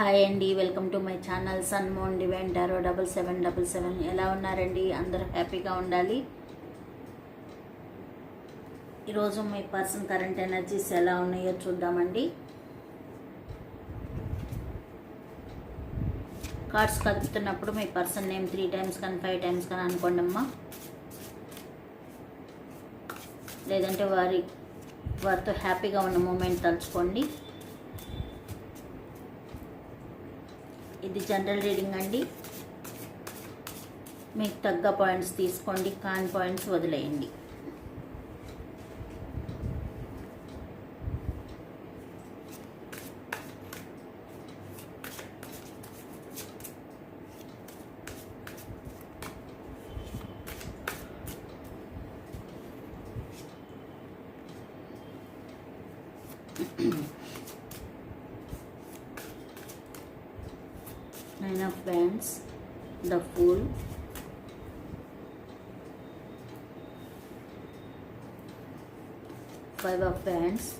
Hi అండి welcome to my channel sun moon divine tarot double seven double seven. ఎలా ఉన్నారండి? అందరూ హ్యాపీగా ఉండాలి. ఈరోజు మీ పర్సన్ కరెంట్ ఎనర్జీస్ ఎలా ఉన్నాయో చూద్దామండి. కార్డ్స్ కలుపుతున్నప్పుడు మీ పర్సన్ నేమ్ త్రీ టైమ్స్ కానీ ఫైవ్ టైమ్స్ కానీ అనుకోండి అమ్మా. లేదంటే వారి వారితో హ్యాపీగా ఉన్న మూమెంట్ తలుచుకోండి. ఇది జనరల్ రీడింగ్ అండి. మీకు తగ్గ పాయింట్స్ తీసుకోండి కాన్ పాయింట్స్ వదిలేయండి. The fool. Five of wands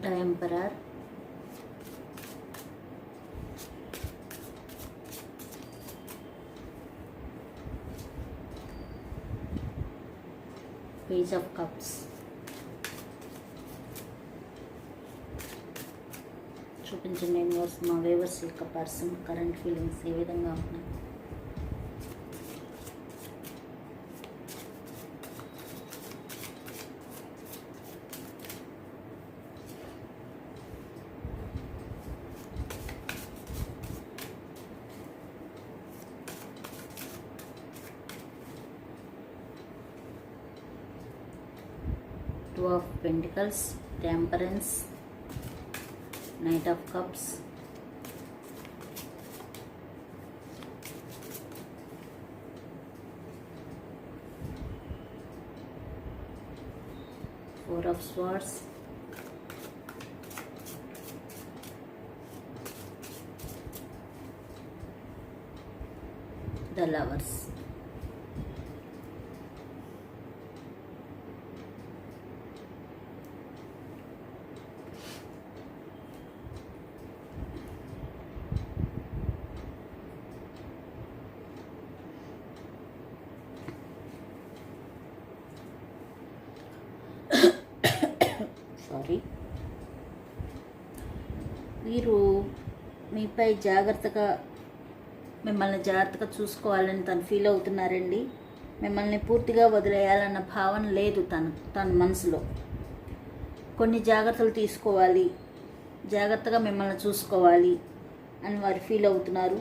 the emperor. Page of cups నేను యూనివర్స్ మా వేవర్స్ యొక్క పర్సన్ కరెంట్ ఫీలింగ్స్ ఏ విధంగా ఉన్నాయి? Two of pentacles temperance Knight of Cups. Four of Swords. The Lovers. మీపై జాగ్రత్తగా మిమ్మల్ని జాగ్రత్తగా చూసుకోవాలని తను ఫీల్ అవుతున్నారండి. మిమ్మల్ని పూర్తిగా వదిలేయాలన్న భావన లేదు తను తన మనసులో. కొన్ని జాగ్రత్తలు తీసుకోవాలి. జాగ్రత్తగా మిమ్మల్ని చూసుకోవాలి అని వారు ఫీల్ అవుతున్నారు.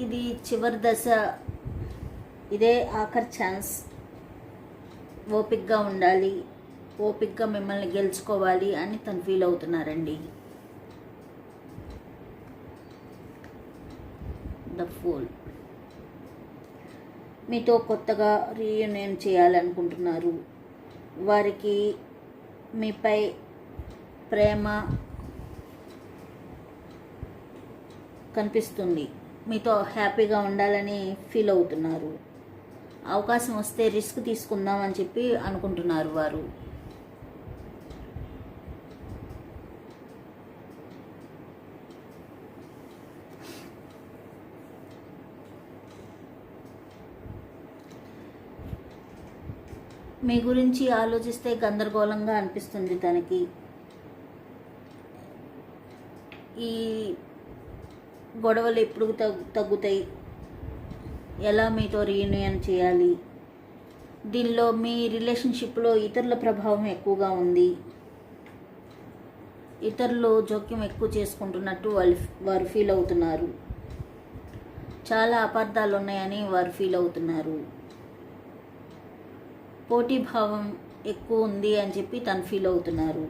ఇది చివరి దశ. ఇదే ఆఖరి ఛాన్స్ ఓపిక్గా ఉండాలి. ఓపిక్గా మిమ్మల్ని గెలుచుకోవాలి అని తను ఫీల్ అవుతున్నారండి. The fool. మీతో కొత్తగా రీయూనియన్ చేయాలనుకుంటున్నారు. వారికి మీపై ప్రేమ కనిపిస్తుంది. మీతో హ్యాపీగా ఉండాలని ఫీల్ అవుతున్నారు. అవకాశం వస్తే రిస్క్ తీసుకుందామని చెప్పి అనుకుంటున్నారు వారు. మీ గురించి ఆలోచిస్తే గందరగోళంగా అనిపిస్తుంది తనకి. ఈ గొడవలు ఎప్పుడు తగ్గు తగ్గుతాయి? ఎలా మీతో రీయూనియన్ చేయాలి? దీనిలో మీ రిలేషన్షిప్లో ఇతరుల ప్రభావం ఎక్కువగా ఉంది. ఇతరులు జోక్యం ఎక్కువ చేసుకుంటున్నట్టు వాళ్ళు వారు ఫీల్ అవుతున్నారు. చాలా అపార్థాలు ఉన్నాయని వారు ఫీల్ అవుతున్నారు. పోటీ భావం ఎక్కువ ఉంది అని చెప్పి తను ఫీల్ అవుతున్నారు.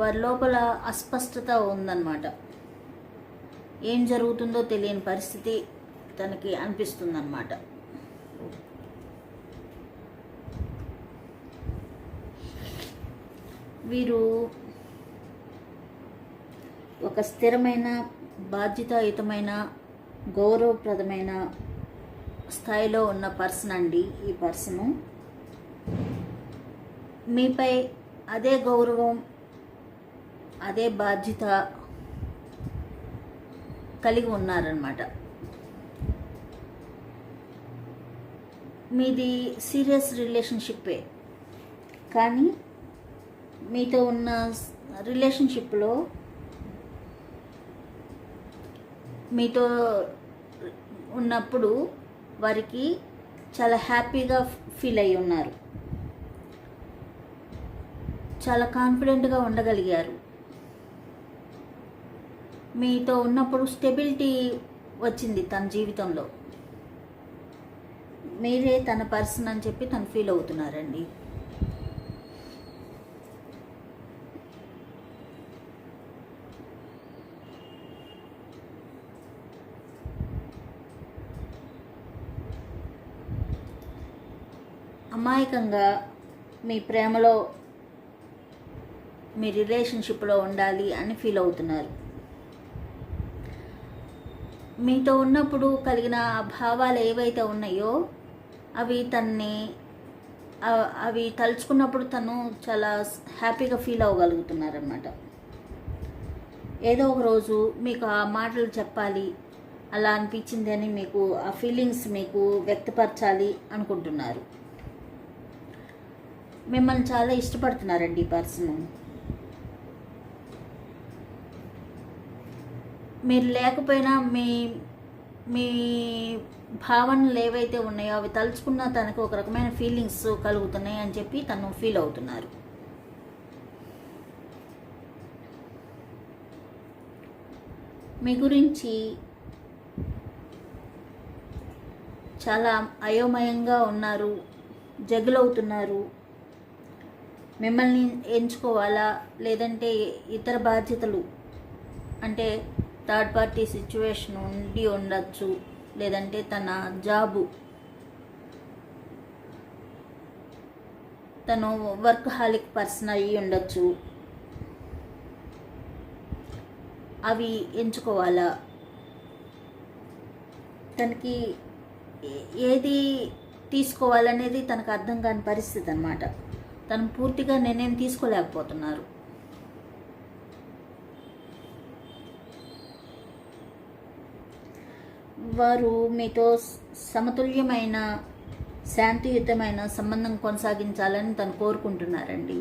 వారి లోపల అస్పష్టత ఉందన్నమాట. ఏం జరుగుతుందో తెలియని పరిస్థితి తనకి అనిపిస్తుందన్నమాట. వీరు ఒక స్థిరమైన బాధ్యతాయుతమైన గౌరవప్రదమైన స్థాయిలో ఉన్న పర్సన్ అండి ఈ పర్సను. మీపై అదే గౌరవం అదే బాధ్యత కలిగి ఉన్నారనమాట మీది సీరియస్ రిలేషన్షిప్పే. కానీ మీతో ఉన్న రిలేషన్షిప్లో మీతో ఉన్నప్పుడు వారికి చాలా హ్యాపీగా ఫీల్ అయి ఉన్నారు. చాలా కాన్ఫిడెంట్గా ఉండగలిగారు. మీతో ఉన్నప్పుడు స్టెబిలిటీ వచ్చింది తన జీవితంలో. మీరే తన పర్సన్ అని చెప్పి తను ఫీల్ అవుతున్నారండి. అమాయకంగా మీ ప్రేమలో మీ రిలేషన్షిప్లో ఉండాలి అని ఫీల్ అవుతున్నారు. మీతో ఉన్నప్పుడు కలిగిన ఆ భావాలు ఏవైతే ఉన్నాయో అవి తన్ని అవి తలుచుకున్నప్పుడు తను చాలా హ్యాపీగా ఫీల్ అవ్వగలుగుతున్నారనమాట ఏదో ఒక రోజు మీకు ఆ మాటలు చెప్పాలి అలా అనిపించింది అని మీకు ఆ ఫీలింగ్స్ మీకు వ్యక్తపరచాలి అనుకుంటున్నారు. మిమ్మల్ని చాలా ఇష్టపడుతున్నారండి ఈ పర్సన్. మీరు లేకపోయినా మీ మీ భావనలు ఏవైతే ఉన్నాయో అవి తలుచుకున్న తనకు ఒక రకమైన ఫీలింగ్స్ కలుగుతున్నాయి అని చెప్పి తను ఫీల్ అవుతున్నారు. మీ గురించి చాలా అయోమయంగా ఉన్నారు జగులవుతున్నారు. మిమ్మల్ని ఎంచుకోవాలా? లేదంటే ఇతర బాధ్యతలు? అంటే థర్డ్ పార్టీ సిచ్యువేషన్ ఉండి ఉండొచ్చు. లేదంటే తన జాబు తను వర్క్ హాలిక్ పర్సన్ అయ్యి ఉండొచ్చు. అవి ఎంచుకోవాలా? తనకి ఏది తీసుకోవాలనేది తనకు అర్థం కాని పరిస్థితి అనమాట తను పూర్తిగా నిర్ణయం తీసుకోలేకపోతున్నారు. వారు మీతో సమతుల్యమైన శాంతియుతమైన సంబంధం కొనసాగించాలని తను కోరుకుంటున్నారండి.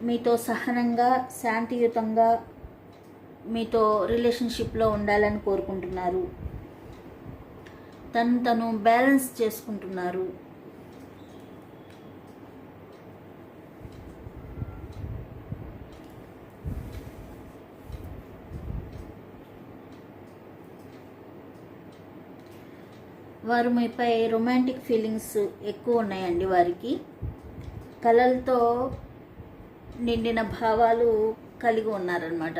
మీతో సహనంగా శాంతియుతంగా మీతో రిలేషన్షిప్లో ఉండాలని కోరుకుంటున్నారు. తను తను బ్యాలెన్స్ చేసుకుంటున్నారు. వారు మీపై రొమాంటిక్ ఫీలింగ్స్ ఎక్కువ ఉన్నాయండి వారికి. కళలతో నిండిన భావాలు కలిగి ఉన్నారనమాట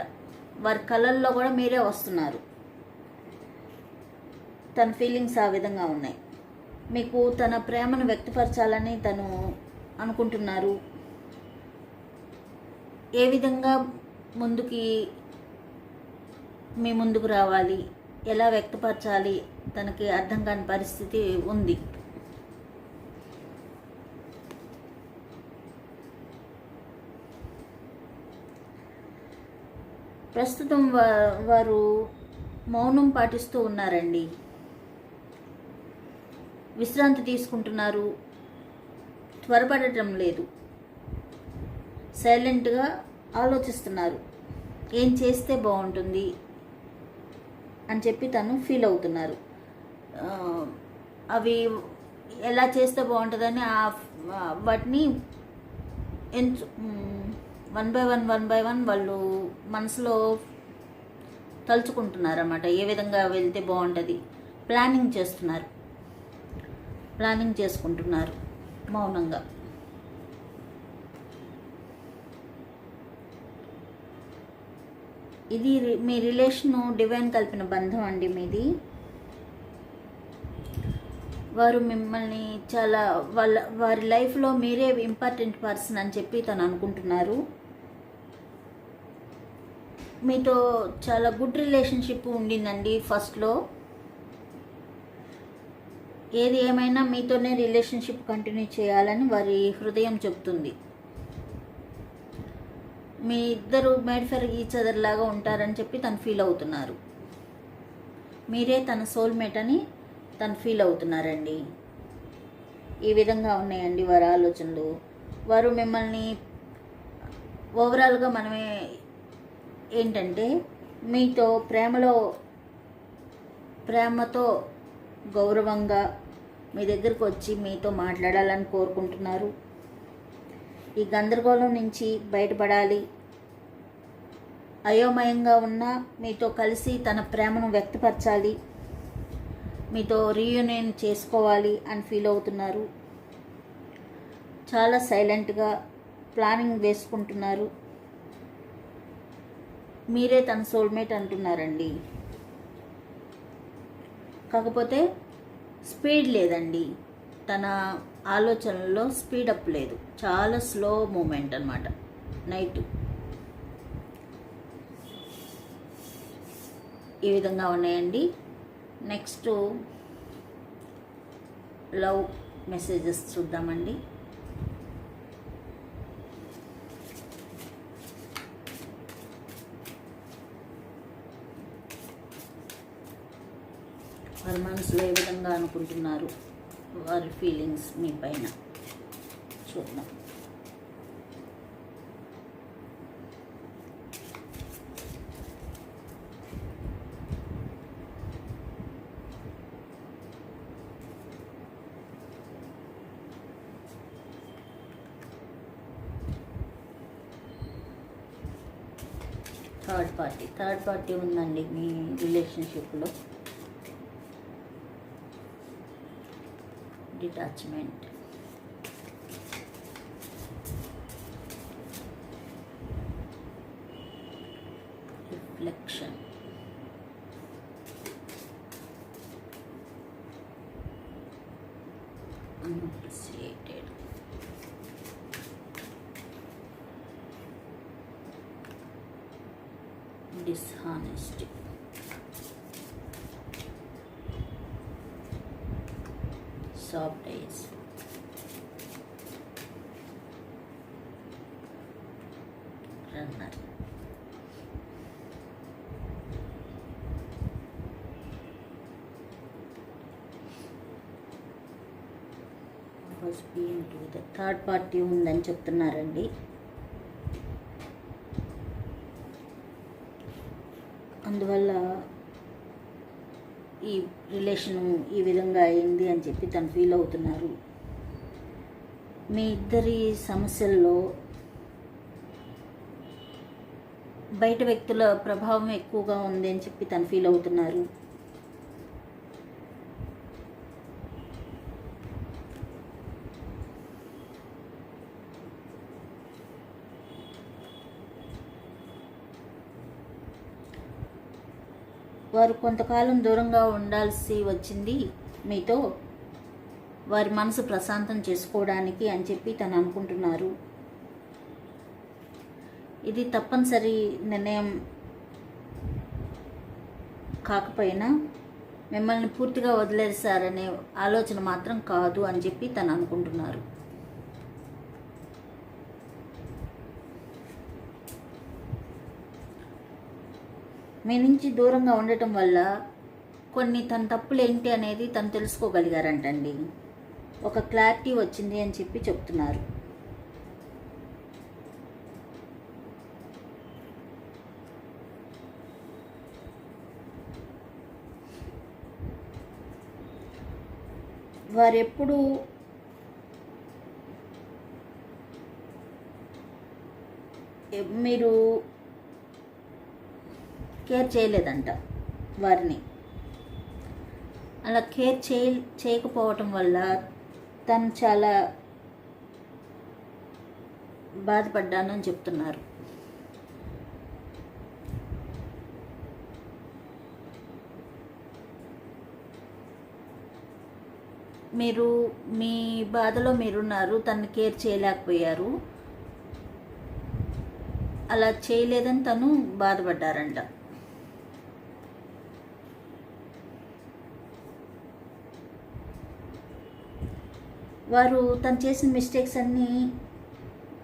వారి కళల్లో కూడా మీరే వస్తున్నారు. తన ఫీలింగ్స్ ఆ విధంగా ఉన్నాయి. మీకు తన ప్రేమను వ్యక్తపరచాలని తను అనుకుంటున్నారు. ఏ విధంగా ముందుకి మీ ముందుకు రావాలి? ఎలా వ్యక్తపరచాలి? తనకి అర్థం కాని పరిస్థితి ఉంది. ప్రస్తుతం వారు మౌనం పాటిస్తూ ఉన్నారండి. విశ్రాంతి తీసుకుంటున్నారు. త్వరపడటం లేదు. సైలెంట్గా ఆలోచిస్తున్నారు. ఏం చేస్తే బాగుంటుంది? అని చెప్పి తను ఫీల్ అవుతున్నారు. అవి ఎలా చేస్తే బాగుంటుందని ఆ వాటిని ఎంచు one by one one by one వాళ్ళు మనసులో తలుచుకుంటున్నారు అన్నమాట ఏ విధంగా వెళ్తే బాగుంటుంది? ప్లానింగ్ చేస్తున్నారు. ప్లానింగ్ చేసుకుంటున్నారు మౌనంగా. ఇది మీ రిలేషను డివైన్ కలిపిన బంధం అండి మీది. వారు మిమ్మల్ని చాలా వాళ్ళ వారి లైఫ్లో మీరే ఇంపార్టెంట్ పర్సన్ అని చెప్పి తను అనుకుంటున్నారు. మీతో చాలా గుడ్ రిలేషన్షిప్ ఉండిందండి ఫస్ట్లో ఏది ఏమైనా మీతోనే రిలేషన్షిప్ కంటిన్యూ చేయాలని వారి హృదయం చెప్తుంది. మీ ఇద్దరు మేడ్ ఫర్ ఈచ్ అదర్ లాగా ఉంటారని చెప్పి తను ఫీల్ అవుతున్నారు. మీరే తన సోల్మేట్ అని తను ఫీల్ అవుతున్నారండి. ఈ విధంగా ఉన్నాయండి వారి ఆలోచనలు. వారు మిమ్మల్ని ఓవరాల్గా మనమే ఏంటంటే మీతో ప్రేమలో ప్రేమతో గౌరవంగా మీ దగ్గరకు వచ్చి మీతో మాట్లాడాలని కోరుకుంటున్నారు. ఈ గందరగోళం నుంచి బయటపడాలి. అయోమయంగా ఉన్న మీతో కలిసి తన ప్రేమను వ్యక్తపరచాలి. మీతో రీయూనియన్ చేసుకోవాలి అని ఫీల్ అవుతున్నారు. చాలా సైలెంట్గా ప్లానింగ్ వేసుకుంటున్నారు. మీరే తన సోల్మేట్ అంటున్నారండి. కాకపోతే స్పీడ్ లేదండి. తన ఆలోచనలో అప్ లేదు. చాలా స్లో మూమెంట్ అనమాట నైట్ ఈ విధంగా ఉన్నాయండి. నెక్స్ట్ లవ్ మెసేజెస్ చూద్దామండి. వారి మనసులో ఏ విధంగా అనుకుంటున్నారు? వారి ఫీలింగ్స్ మీ పైన. చూద్దాం. Third party. థర్డ్ పార్టీ ఉందండి మీ రిలేషన్షిప్లో. Detachment. Dishonest soft eyes runner third party ఉందని చెప్తున్నారండి అందువల్ల ఈ రిలేషన్ ఈ విధంగా అయింది అని చెప్పి తను ఫీల్ అవుతున్నారు. మీ ఇద్దరి సమస్యల్లో బయట వ్యక్తుల ప్రభావం ఎక్కువగా ఉంది అని చెప్పి తను ఫీల్ అవుతున్నారు. వారు కొంతకాలం దూరంగా ఉండాల్సి వచ్చింది. మీతో వారి మనసు ప్రశాంతం చేసుకోవడానికి అని చెప్పి తను అనుకుంటున్నారు. ఇది తప్పనిసరి నిర్ణయం కాకపోయినా మిమ్మల్ని పూర్తిగా వదిలేశారనే ఆలోచన మాత్రం కాదు అని చెప్పి తను అనుకుంటున్నారు. మీ నుంచి దూరంగా ఉండటం వల్ల కొన్ని తన తప్పులు ఏంటి అనేది తను తెలుసుకోగలిగారంటండి. ఒక క్లారిటీ వచ్చింది అని చెప్పి చెప్తున్నారు. వారెప్పుడు మీరు కేర్ చేయలేదంట వారిని. అలా కేర్ చేయ చేయకపోవటం వల్ల తను చాలా బాధపడ్డానని చెప్తున్నారు. మీరు మీ బాధలో మీరున్నారు తను కేర్ చేయలేకపోయారు. అలా చేయలేదని తను బాధపడ్డారంట. వారు తను చేసిన మిస్టేక్స్ అన్నీ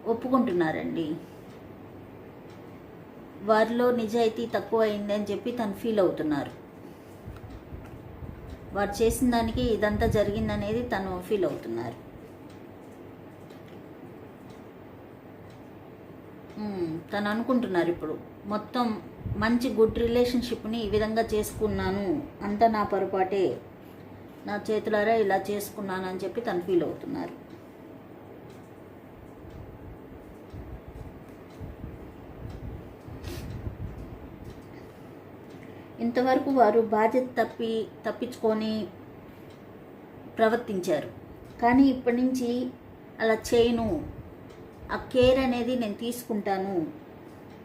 ఒప్పుకుంటున్నారండి. వారిలో నిజాయితీ తక్కువ అయింది అని చెప్పి తను ఫీల్ అవుతున్నారు. వారు చేసిన దానికి ఇదంతా జరిగిందనేది తను ఫీల్ అవుతున్నారు. తను అనుకుంటున్నారు ఇప్పుడు. మొత్తం మంచి గుడ్ రిలేషన్షిప్ని ఈ విధంగా చేసుకున్నాను అంతా నా పొరపాటే. నా చేతులారా ఇలా చేసుకున్నానని చెప్పి తను ఫీల్ అవుతున్నారు. ఇంతవరకు వారు బాధ్యత తప్పి తప్పించుకొని ప్రవర్తించారు. కానీ ఇప్పటి నుంచి అలా చేయను. ఆ కేర్ అనేది నేను తీసుకుంటాను.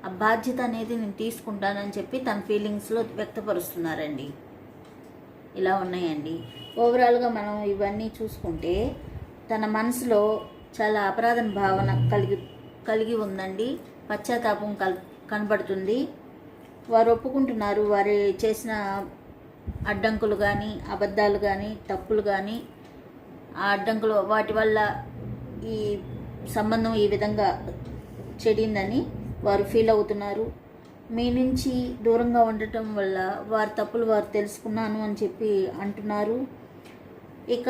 ఆ బాధ్యత అనేది నేను తీసుకుంటానని చెప్పి తన ఫీలింగ్స్లో వ్యక్తపరుస్తున్నారండి. ఇలా ఉన్నాయండి. ఓవరాల్గా మనం ఇవన్నీ చూసుకుంటే తన మనసులో చాలా అపరాధన భావన కలిగి కలిగి ఉందండి. పశ్చాత్తాపం కల్ కనబడుతుంది. వారు ఒప్పుకుంటున్నారు. వారు చేసిన అడ్డంకులు కానీ అబద్ధాలు కానీ తప్పులు కానీ ఆ అడ్డంకులు వాటి వల్ల ఈ సంబంధం ఈ విధంగా చెడిందని వారు ఫీల్ అవుతున్నారు. మీ నుంచి దూరంగా ఉండటం వల్ల వారి తప్పులు వారు తెలుసుకున్నాను అని చెప్పి అంటున్నారు. ఇక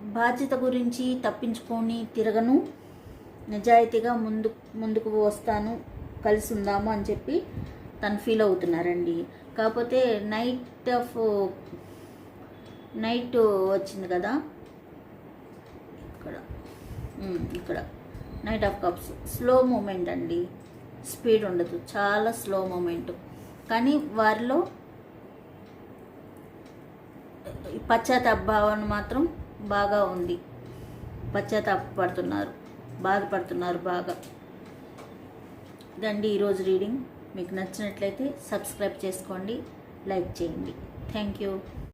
బాధ్యత గురించి తప్పించుకొని తిరగను. నిజాయితీగా ముందు ముందుకు వస్తాను. కలిసి ఉందాము అని చెప్పి తను ఫీల్ అవుతున్నారండి. కాకపోతే నైట్ ఆఫ్ నైట్ వచ్చింది కదా? ఇక్కడ. ఇక్కడ. Knight of cups. Slow moment అండి. స్పీడ్ ఉండదు. చాలా స్లో మూమెంట్. కానీ వారిలో పశ్చాత్తాప భావన మాత్రం బాగా ఉంది. పశ్చాత్తాపడుతున్నారు బాధపడుతున్నారు బాగా. ఇదండి ఈరోజు రీడింగ్. మీకు నచ్చినట్లయితే సబ్స్క్రైబ్ చేసుకోండి. లైక్ చేయండి. Thank you.